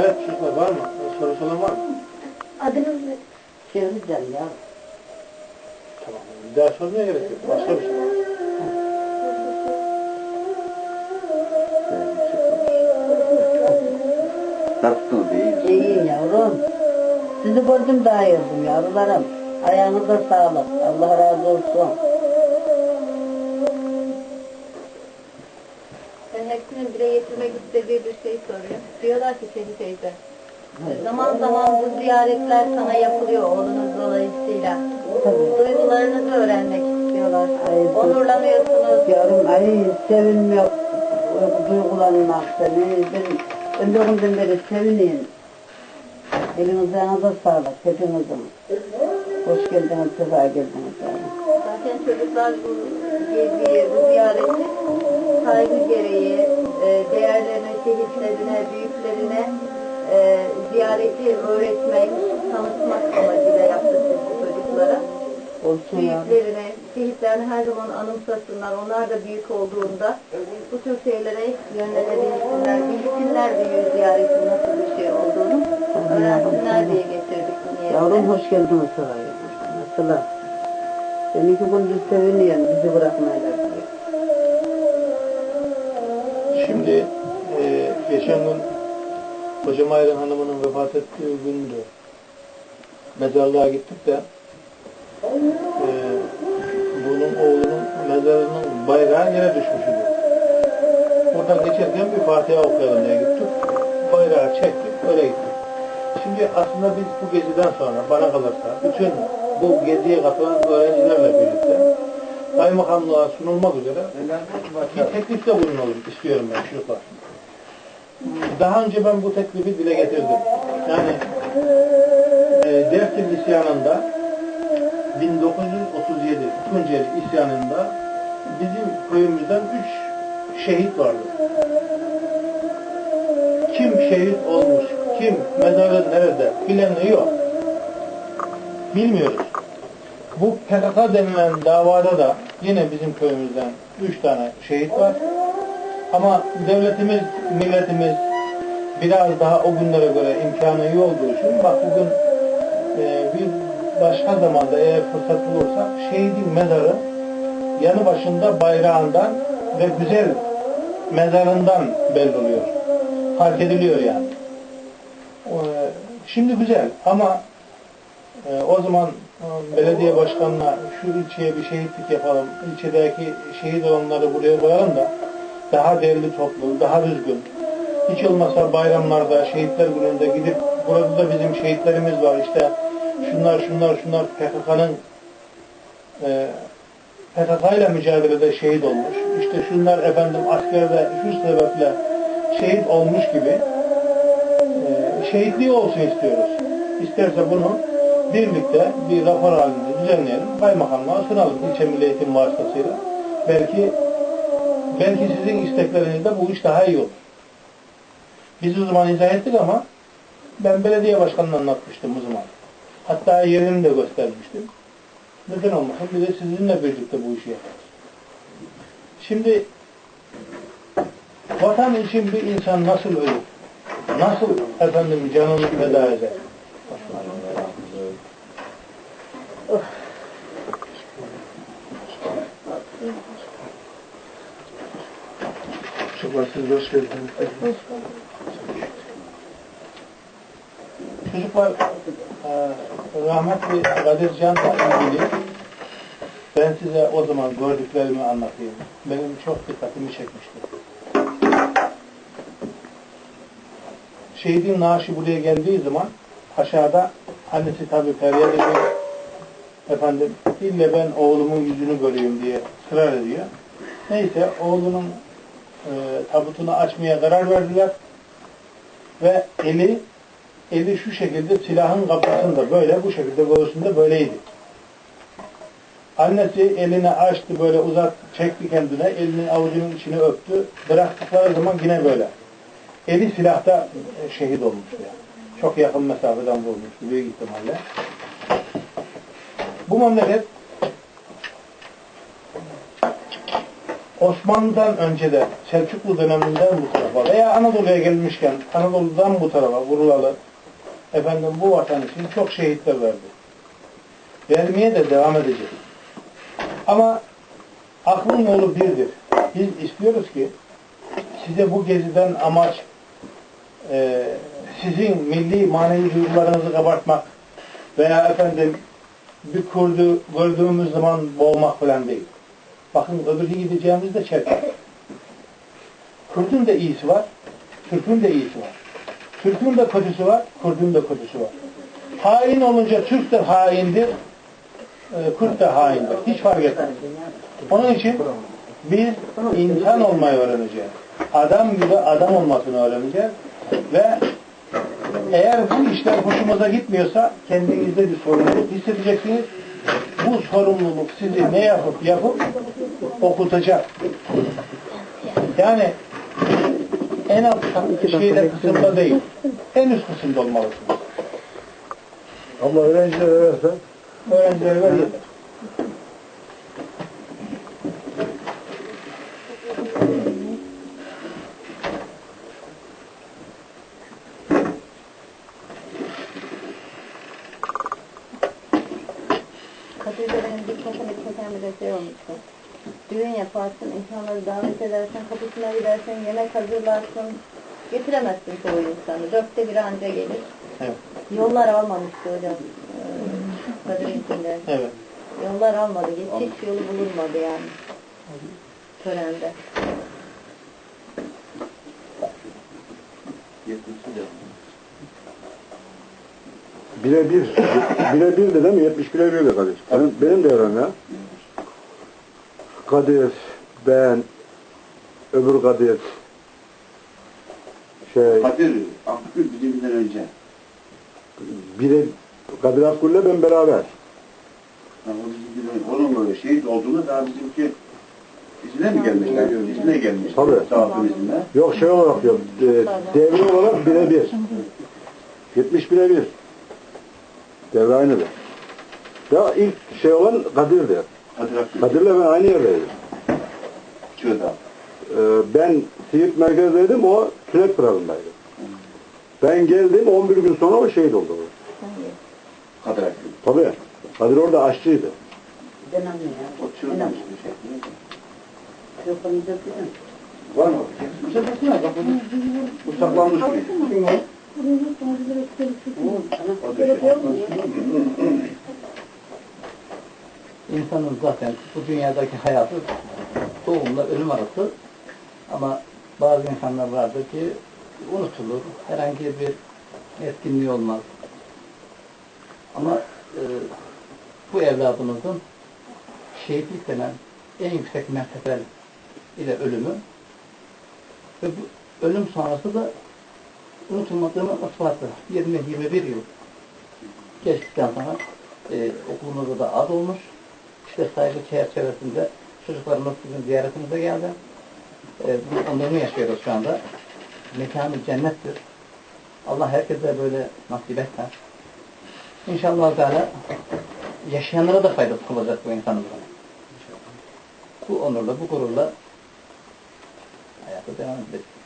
Evet çocuklar var mı? Soru olan var mı? Adınız ne? Çevireceğim ya. Tamam. Bir daha sormaya gerek yok. Başka bir şey. Tatlı değil. İyi yavrum. Sizi gördüm daha iyi oldum yavrularım. Ayağınıza sağlık. Allah razı olsun. Ben hepsinin dile getirmek istediği bir şey soruyor. Diyorlar ki Şehit teyze, zaman zaman bu ziyaretler sana yapılıyor oğlunuz dolayısıyla. Duygularınızı öğrenmek istiyorlar. Ay, Onurlanıyorsunuz. Yavrum ay sevinmek, duygulanmak seni. Ben önceden beri sevineyim. Elinize ayağınıza sağlık hepinizin. Hoş geldiniz, sefa geldiniz. Zaten çocuklar bu geziyi, bu ziyareti saygı gereği e, değerlerine, şehitlerine, büyüklerine e, ziyareti öğretmek, tanıtmak amacıyla yaptık bu çocuklara. Olsun. Büyüklerine, şehitlerini her zaman anımsasınlar. Onlar da büyük olduğunda bu tür şeylere yönlenebilsinler, bilsinler büyüğü ziyaretin nasıl bir şey olduğunu öğrensinler diye getirdik bu. Yavrum hoş geldiniz saraya. Nasılsın? Ben iki gündür seviniyorum bizi bırakmayla diye. Şimdi e, geçen gün Hocam Ayran Hanım'ın vefat ettiği gündü. Mezarlığa gittik de e, bunun oğlunun mezarının bayrağı yere düşmüştü. Oradan geçerken bir Fatiha okuyalım diye gittik. Bayrağı çektik, öyle gittik. Şimdi aslında biz bu geziden sonra bana kalırsa bütün bu geziye katılan öğrencilerle birlikte kaymakamlığa sunulmak üzere bir teklifte bulunalım istiyorum ben çocuklar. Daha önce ben bu teklifi dile getirdim. Yani e, Dersim isyanında 1937 Tunceli isyanında bizim köyümüzden üç şehit vardı. Kim şehit olmuş, kim mezarı nerede bilen yok. Bilmiyoruz. Bu PKK denilen davada da yine bizim köyümüzden üç tane şehit var. Ama devletimiz, milletimiz biraz daha o günlere göre imkanı iyi olduğu için bak bugün e, bir başka zamanda eğer fırsat bulursak şehidin mezarı yanı başında bayrağından ve güzel mezarından belli oluyor. Fark ediliyor yani. E, Şimdi güzel ama e, o zaman e, belediye başkanına şu ilçeye bir şehitlik yapalım, ilçedeki şehit olanları buraya koyalım da daha değerli toplu, daha düzgün. Hiç olmasa bayramlarda, şehitler gününde gidip burada da bizim şehitlerimiz var işte şunlar şunlar şunlar PKK'nın e, PKK ile mücadelede şehit olmuş. İşte şunlar efendim askerde şu sebeple şehit olmuş gibi e, şehitliği olsun istiyoruz. İsterse bunu birlikte bir rapor halinde düzenleyelim. Kaymakamlığa sunalım ilçe milli eğitim vasıtasıyla. Belki belki sizin isteklerinizde bu iş daha iyi olur. Biz o zaman izah ettik ama ben belediye başkanına anlatmıştım o zaman. Hatta yerini de göstermiştim. Neden olmasın bir de sizinle birlikte bu işi yaparız. Şimdi vatan için bir insan nasıl ölür? Nasıl efendim canını feda eder? Çocuklar siz hoş geldiniz. Çocuklar e, rahmetli Kadir Can'la ilgili ben size o zaman gördüklerimi anlatayım. Benim çok dikkatimi çekmişti. Şehidin naaşı buraya geldiği zaman aşağıda annesi tabi feryat ediyor. Efendim ille ben oğlumun yüzünü göreyim diye ısrar ediyor. Neyse oğlunun e, tabutunu açmaya karar verdiler. Ve eli eli şu şekilde silahın kapısında böyle bu şekilde göğsünde böyleydi. Annesi elini açtı böyle uzat çekti kendine elini avucunun içine öptü. Bıraktıkları zaman yine böyle. Eli silahta şehit olmuştu yani. Çok yakın mesafeden vurmuştu büyük ihtimalle. Bu memleket Osmanlı'dan önce de Selçuklu döneminden bu tarafa veya Anadolu'ya gelmişken Anadolu'dan bu tarafa vurulalı efendim bu vatan için çok şehitler verdi. Vermeye de devam edecek. Ama aklın yolu birdir. Biz istiyoruz ki size bu geziden amaç e, sizin milli manevi duygularınızı kabartmak veya efendim bir kurdu gördüğümüz zaman boğmak falan değil. Bakın öbürü gideceğimiz de Çerkez. Kurdun da iyisi var, Türk'ün de iyisi var. Türk'ün de kötüsü var, Kurdun da kötüsü var. Hain olunca Türk de haindir, e, Kürt de haindir. Hiç fark etmez. Onun için biz insan olmayı öğreneceğiz. Adam gibi adam olmasını öğreneceğiz. Ve eğer bu işler hoşumuza gitmiyorsa kendinizde bir sorumluluk hissedeceksiniz. Bu sorumluluk sizi ne yapıp yapıp okutacak. Yani en alt şeyde kısımda değil, en üst kısımda olmalısınız. Ama öğrencilere versen Öğrencilere ver Kadir'de benim dikkatimi çeken bir şey olmuştu. Düğün yaparsın, insanları davet edersen, kapısına gidersen, yemek hazırlarsın. Getiremezsin çoğu insanı. Dörtte biri anca gelir. Evet. Yollar almamıştı hocam. Ee, Kadir'inkinde. Evet. Yollar almadı. Geçiş yolu bulunmadı yani. Törende. Yetmişi de. Birebir, birebir de değil mi? 70 birebir de Kadir. Benim, benim de öğrenim ya. Kadir, ben, öbür Kadir, şey, Kadir, Akgül bizimkinden önce. bire, Kadir Akgül'le ben beraber. O. Onun böyle şehit olduğunu daha bizimki izine mi gelmişler? İzine gelmiş. Tabii. İzine. Yok şey olarak yok, e, devre olarak birebir. 70 birebir. Devre aynıdır. Ya ilk şey olan Kadir'di. Kadir. Kadir'le ben aynı yerdeydim. Çığda. Ee, ben Siirt merkezdeydim, o Tülek Pınarı'ndaydı. Ben geldim, 11 gün sonra o şehit oldu. Kadir Akgül. Tabii. Kadir orada aşçıydı. Ben anlıyorum. O çığda bir şey. Dedim. Var mı? Bu? Bak bu, saklanmış bir. O da şey. İnsanın zaten bu dünyadaki hayatı doğumla ölüm arası ama bazı insanlar vardır ki unutulur, herhangi bir etkinliği olmaz. Ama e, bu evladımızın şehitlik denen en yüksek mertebe ile ölümü ve bu ölüm sonrası da unutulmadığının ispatı 20-21 yıl geçtikten sonra e, okulumuzda da ad olmuş. İşte saygı çerçevesinde çocuklarımız bizim ziyaretimize geldi. E, bu onurunu yaşıyoruz şu anda. Mekanı cennettir. Allah herkese böyle nasip etsin. İnşallah Teala yaşayanlara da faydası olacak bu insanımızın. Bu onurla, bu gururla hayata devam edecek.